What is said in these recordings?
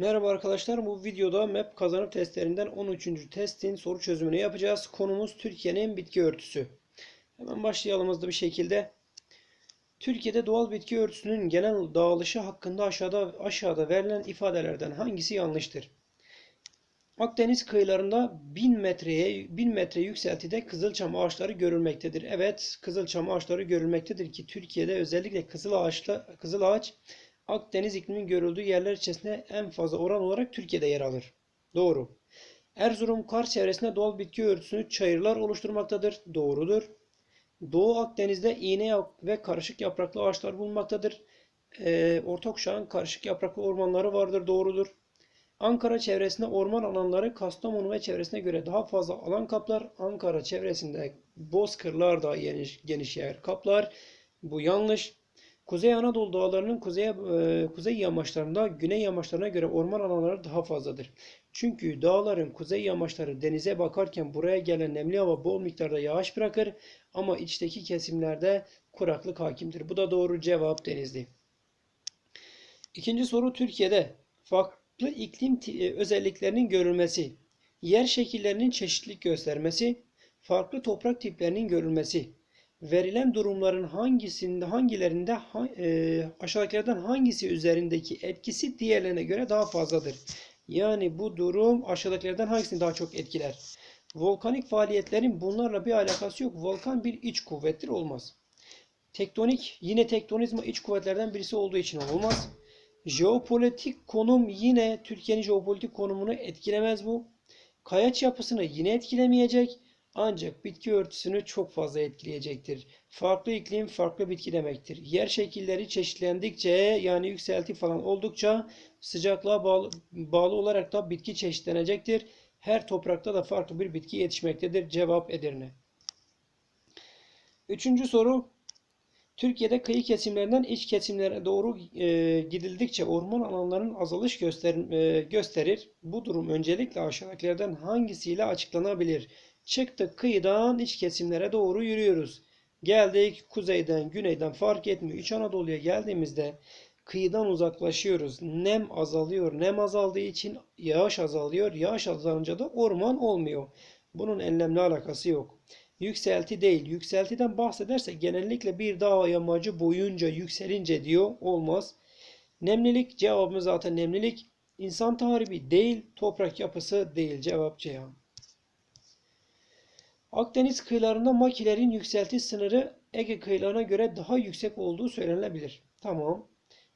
Merhaba arkadaşlar. Bu videoda MEP kazanım testlerinden 13. testin soru çözümünü yapacağız. Konumuz Türkiye'nin bitki örtüsü. Hemen başlayalım hızlı bir şekilde. Türkiye'de doğal bitki örtüsünün genel dağılışı hakkında aşağıda aşağıda verilen ifadelerden hangisi yanlıştır? Akdeniz kıyılarında 1000 metreye 1000 metre yükseltide kızılçam ağaçları görülmektedir. Evet, kızılçam ağaçları görülmektedir ki Türkiye'de özellikle kızıl ağaçla kızıl ağaç Akdeniz ikliminin görüldüğü yerler içerisinde en fazla oran olarak Türkiye'de yer alır. Doğru. Erzurum kar çevresinde doğal bitki örtüsünü çayırlar oluşturmaktadır. Doğrudur. Doğu Akdeniz'de iğne ve karışık yapraklı ağaçlar bulunmaktadır. Ee, Orta kuşağın karışık yapraklı ormanları vardır. Doğrudur. Ankara çevresinde orman alanları Kastamonu ve çevresine göre daha fazla alan kaplar. Ankara çevresinde bozkırlar daha geniş, geniş yer kaplar. Bu yanlış. Kuzey Anadolu dağlarının kuzey, e, kuzey yamaçlarında güney yamaçlarına göre orman alanları daha fazladır. Çünkü dağların kuzey yamaçları denize bakarken buraya gelen nemli hava bol miktarda yağış bırakır ama içteki kesimlerde kuraklık hakimdir. Bu da doğru cevap denizli. İkinci soru Türkiye'de farklı iklim e, özelliklerinin görülmesi, yer şekillerinin çeşitlilik göstermesi, farklı toprak tiplerinin görülmesi, verilen durumların hangisinde hangilerinde e, aşağıdakilerden hangisi üzerindeki etkisi diğerlerine göre daha fazladır? Yani bu durum aşağıdakilerden hangisini daha çok etkiler? Volkanik faaliyetlerin bunlarla bir alakası yok. Volkan bir iç kuvvettir olmaz. Tektonik yine tektonizma iç kuvvetlerden birisi olduğu için olmaz. Jeopolitik konum yine Türkiye'nin jeopolitik konumunu etkilemez bu. Kayaç yapısını yine etkilemeyecek. Ancak bitki örtüsünü çok fazla etkileyecektir. Farklı iklim farklı bitki demektir. Yer şekilleri çeşitlendikçe yani yükselti falan oldukça sıcaklığa bağlı, bağlı olarak da bitki çeşitlenecektir. Her toprakta da farklı bir bitki yetişmektedir. Cevap Edirne. Üçüncü soru. Türkiye'de kıyı kesimlerinden iç kesimlere doğru e, gidildikçe orman alanlarının azalış göster e, gösterir. Bu durum öncelikle aşağıdakilerden hangisiyle açıklanabilir? Çıktık kıyıdan iç kesimlere doğru yürüyoruz. Geldik kuzeyden, güneyden fark etmiyor. İç Anadolu'ya geldiğimizde kıyıdan uzaklaşıyoruz. Nem azalıyor. Nem azaldığı için yağış azalıyor. Yağış azalınca da orman olmuyor. Bunun enlemle alakası yok. Yükselti değil. Yükseltiden bahsederse genellikle bir dağ yamacı boyunca yükselince diyor. Olmaz. Nemlilik cevabımız zaten nemlilik. İnsan tarihi değil. Toprak yapısı değil. Cevap Ceyhan. Akdeniz kıyılarında makilerin yükselti sınırı Ege kıyılarına göre daha yüksek olduğu söylenebilir. Tamam.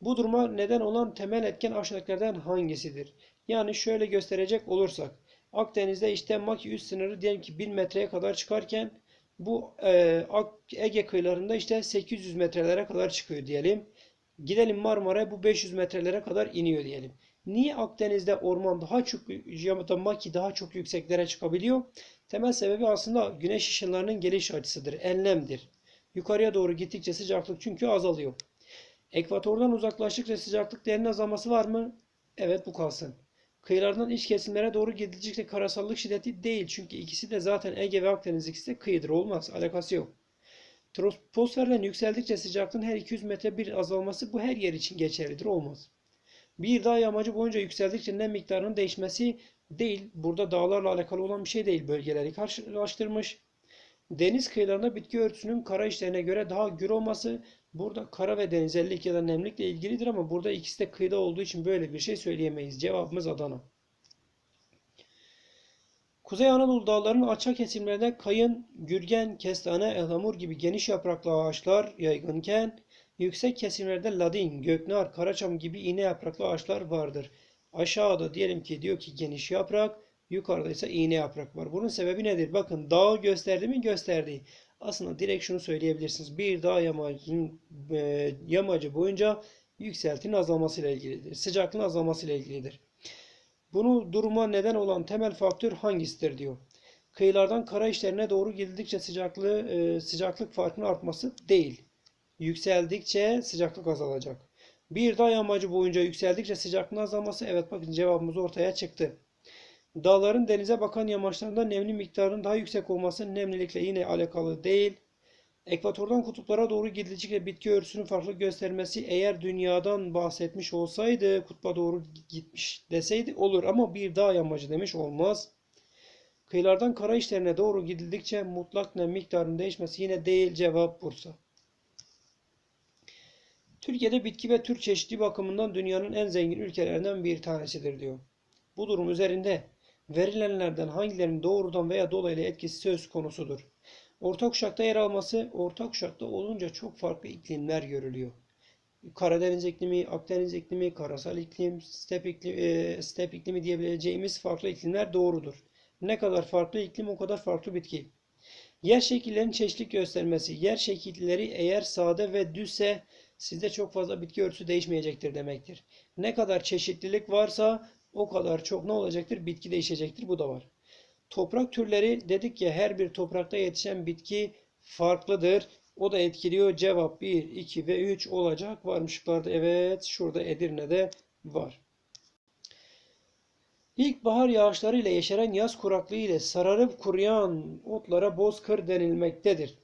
Bu duruma neden olan temel etken aşağıdakilerden hangisidir? Yani şöyle gösterecek olursak Akdeniz'de işte maki üst sınırı diyelim ki 1000 metreye kadar çıkarken bu e, Ege kıyılarında işte 800 metrelere kadar çıkıyor diyelim. Gidelim Marmara'ya bu 500 metrelere kadar iniyor diyelim. Niye Akdeniz'de orman daha çok ya da maki daha çok yükseklere çıkabiliyor? Temel sebebi aslında güneş ışınlarının geliş açısıdır. Enlemdir. Yukarıya doğru gittikçe sıcaklık çünkü azalıyor. Ekvatordan uzaklaştıkça sıcaklık değerinin azalması var mı? Evet bu kalsın. Kıyılardan iç kesimlere doğru gidildikçe karasallık şiddeti değil. Çünkü ikisi de zaten Ege ve Akdeniz ikisi de kıyıdır. Olmaz. Alakası yok. Troposferden yükseldikçe sıcaklığın her 200 metre bir azalması bu her yer için geçerlidir. Olmaz. Bir dağ yamacı boyunca yükseldikçe nem miktarının değişmesi değil. Burada dağlarla alakalı olan bir şey değil. Bölgeleri karşılaştırmış. Deniz kıyılarında bitki örtüsünün kara işlerine göre daha gür olması burada kara ve denizellik ya da nemlikle ilgilidir ama burada ikisi de kıyıda olduğu için böyle bir şey söyleyemeyiz. Cevabımız Adana. Kuzey Anadolu dağlarının açık kesimlerinde kayın, gürgen, kestane, ıhlamur gibi geniş yapraklı ağaçlar yaygınken yüksek kesimlerde ladin, göknar, karaçam gibi iğne yapraklı ağaçlar vardır. Aşağıda diyelim ki diyor ki geniş yaprak, yukarıda ise iğne yaprak var. Bunun sebebi nedir? Bakın dağı gösterdi mi? Gösterdi. Aslında direkt şunu söyleyebilirsiniz. Bir dağ yamacının e, yamacı boyunca yükseltinin azalmasıyla ilgilidir. Sıcaklığın azalmasıyla ilgilidir. Bunu duruma neden olan temel faktör hangisidir diyor. Kıyılardan kara işlerine doğru gidildikçe sıcaklığı, e, sıcaklık farkının artması değil. Yükseldikçe sıcaklık azalacak. Bir dağ yamacı boyunca yükseldikçe sıcaklığın azalması. Evet bakın cevabımız ortaya çıktı. Dağların denize bakan yamaçlarında nemli miktarının daha yüksek olması nemlilikle yine alakalı değil. Ekvatordan kutuplara doğru gidildikçe bitki örtüsünün farklı göstermesi eğer dünyadan bahsetmiş olsaydı kutba doğru gitmiş deseydi olur ama bir dağ yamacı demiş olmaz. Kıyılardan kara işlerine doğru gidildikçe mutlak nem miktarının değişmesi yine değil cevap Bursa. Türkiye'de bitki ve tür çeşitli bakımından dünyanın en zengin ülkelerinden bir tanesidir diyor. Bu durum üzerinde verilenlerden hangilerinin doğrudan veya dolaylı etkisi söz konusudur? Orta kuşakta yer alması, orta kuşakta olunca çok farklı iklimler görülüyor. Karadeniz iklimi, Akdeniz iklimi, karasal iklim, step iklimi, e, step iklimi diyebileceğimiz farklı iklimler doğrudur. Ne kadar farklı iklim o kadar farklı bitki. Yer şekillerinin çeşitlilik göstermesi. Yer şekilleri eğer sade ve düzse sizde çok fazla bitki örtüsü değişmeyecektir demektir. Ne kadar çeşitlilik varsa o kadar çok ne olacaktır? Bitki değişecektir. Bu da var. Toprak türleri dedik ya her bir toprakta yetişen bitki farklıdır. O da etkiliyor. Cevap 1, 2 ve 3 olacak. Varmışlıklarda evet şurada Edirne'de var. İlkbahar yağışları ile yeşeren yaz kuraklığı ile sararıp kuruyan otlara bozkır denilmektedir.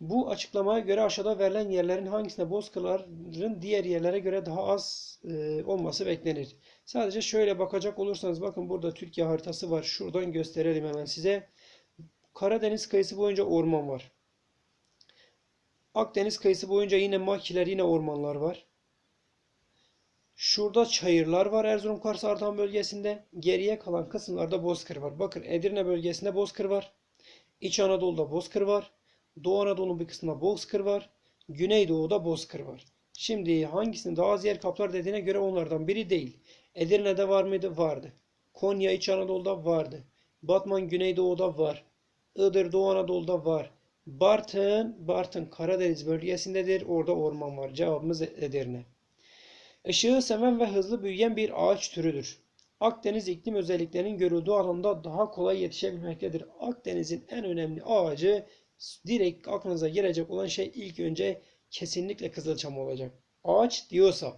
Bu açıklamaya göre aşağıda verilen yerlerin hangisinde bozkırların diğer yerlere göre daha az e, olması beklenir. Sadece şöyle bakacak olursanız bakın burada Türkiye haritası var. Şuradan gösterelim hemen size. Karadeniz kıyısı boyunca orman var. Akdeniz kıyısı boyunca yine makiler yine ormanlar var. Şurada çayırlar var Erzurum Kars Ardahan bölgesinde. Geriye kalan kısımlarda bozkır var. Bakın Edirne bölgesinde bozkır var. İç Anadolu'da bozkır var. Doğu Anadolu'nun bir kısmında bozkır var. Güneydoğu'da bozkır var. Şimdi hangisini daha az yer kaplar dediğine göre onlardan biri değil. Edirne'de var mıydı? Vardı. Konya İç Anadolu'da vardı. Batman Güneydoğu'da var. Iğdır Doğu Anadolu'da var. Bartın, Bartın Karadeniz bölgesindedir. Orada orman var. Cevabımız Edirne. Işığı seven ve hızlı büyüyen bir ağaç türüdür. Akdeniz iklim özelliklerinin görüldüğü alanda daha kolay yetişebilmektedir. Akdeniz'in en önemli ağacı direkt aklınıza gelecek olan şey ilk önce kesinlikle kızılçam olacak. Ağaç diyorsa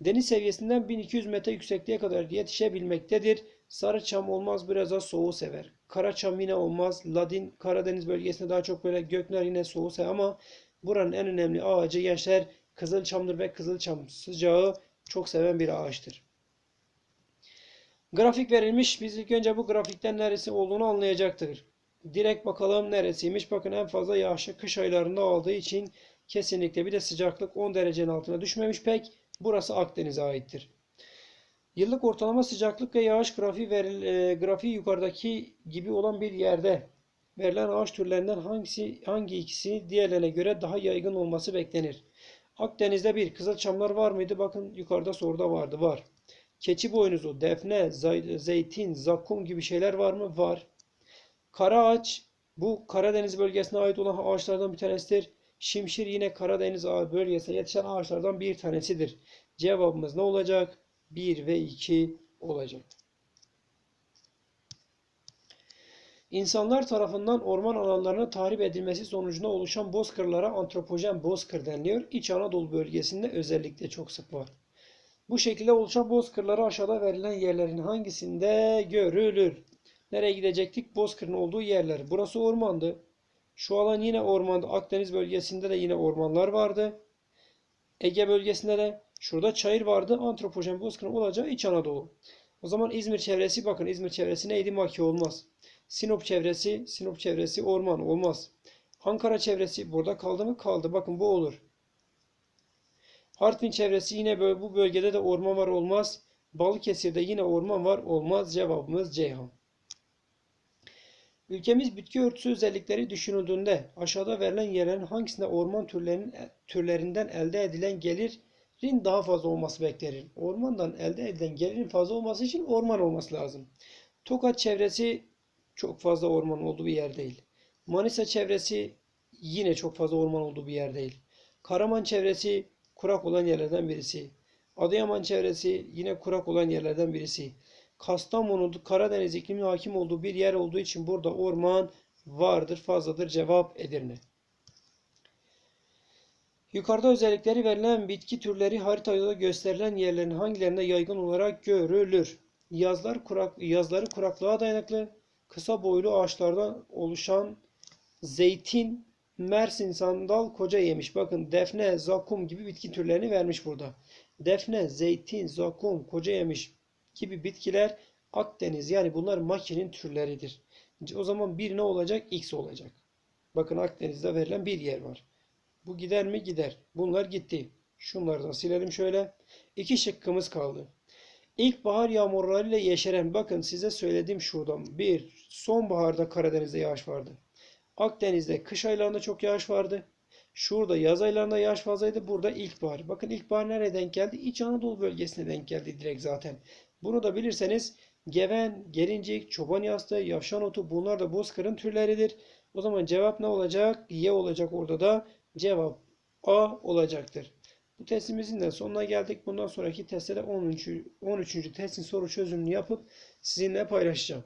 deniz seviyesinden 1200 metre yüksekliğe kadar yetişebilmektedir. Sarı çam olmaz biraz daha soğuğu sever. Kara çam yine olmaz. Ladin Karadeniz bölgesinde daha çok böyle gökler yine soğuğu sever ama buranın en önemli ağacı gençler kızılçamdır ve kızılçam sıcağı çok seven bir ağaçtır. Grafik verilmiş. Biz ilk önce bu grafikten neresi olduğunu anlayacaktır. Direkt bakalım neresiymiş. Bakın en fazla yağışı kış aylarında aldığı için kesinlikle bir de sıcaklık 10 derecenin altına düşmemiş pek. Burası Akdeniz'e aittir. Yıllık ortalama sıcaklık ve yağış grafiği, veril, e, grafiği yukarıdaki gibi olan bir yerde verilen ağaç türlerinden hangisi hangi ikisi diğerlerine göre daha yaygın olması beklenir? Akdeniz'de bir kızılçamlar var mıydı? Bakın yukarıda soruda vardı. Var. Keçi boynuzu, defne, zeytin, zakkum gibi şeyler var mı? Var. Kara ağaç bu Karadeniz bölgesine ait olan ağaçlardan bir tanesidir. Şimşir yine Karadeniz bölgesine yetişen ağaçlardan bir tanesidir. Cevabımız ne olacak? 1 ve 2 olacak. İnsanlar tarafından orman alanlarına tahrip edilmesi sonucunda oluşan bozkırlara antropojen bozkır deniliyor. İç Anadolu bölgesinde özellikle çok sık var. Bu şekilde oluşan bozkırları aşağıda verilen yerlerin hangisinde görülür? Nereye gidecektik? Bozkır'ın olduğu yerler. Burası ormandı. Şu alan yine ormandı. Akdeniz bölgesinde de yine ormanlar vardı. Ege bölgesinde de şurada çayır vardı. Antropojen bozkırın olacağı İç Anadolu. O zaman İzmir çevresi bakın İzmir çevresi neydi? Maki olmaz. Sinop çevresi, Sinop çevresi orman olmaz. Ankara çevresi burada kaldı mı? Kaldı. Bakın bu olur. Artvin çevresi yine böyle bu bölgede de orman var olmaz. Balıkesir'de yine orman var olmaz. Cevabımız Ceyhan. Ülkemiz bitki örtüsü özellikleri düşünüldüğünde aşağıda verilen yerlerin hangisinde orman türlerinin, türlerinden elde edilen gelirin daha fazla olması beklenir? Ormandan elde edilen gelirin fazla olması için orman olması lazım. Tokat çevresi çok fazla orman olduğu bir yer değil. Manisa çevresi yine çok fazla orman olduğu bir yer değil. Karaman çevresi kurak olan yerlerden birisi. Adıyaman çevresi yine kurak olan yerlerden birisi. Kastamonu Karadeniz iklimi hakim olduğu bir yer olduğu için burada orman vardır, fazladır. Cevap Edirne. Yukarıda özellikleri verilen bitki türleri haritada gösterilen yerlerin hangilerinde yaygın olarak görülür? Yazlar kurak, yazları kuraklığa dayanıklı, kısa boylu ağaçlardan oluşan zeytin Mersin, sandal, koca yemiş. Bakın defne, zakum gibi bitki türlerini vermiş burada. Defne, zeytin, zakum, koca yemiş gibi bitkiler Akdeniz yani bunlar makinenin türleridir. O zaman bir ne olacak? X olacak. Bakın Akdeniz'de verilen bir yer var. Bu gider mi? Gider. Bunlar gitti. Şunlardan silelim şöyle. İki şıkkımız kaldı. İlkbahar yağmurlarıyla yeşeren. Bakın size söylediğim şuradan. Bir, sonbaharda Karadeniz'de yağış vardı. Akdeniz'de kış aylarında çok yağış vardı. Şurada yaz aylarında yağış fazlaydı. Burada ilkbahar. Bakın ilkbahar nereye denk geldi? İç Anadolu bölgesine denk geldi direkt zaten. Bunu da bilirseniz geven, gelincik, çoban yastığı, yavşan otu bunlar da bozkırın türleridir. O zaman cevap ne olacak? Y olacak orada da. Cevap A olacaktır. Bu testimizin de sonuna geldik. Bundan sonraki testte de 13. 13. testin soru çözümünü yapıp sizinle paylaşacağım.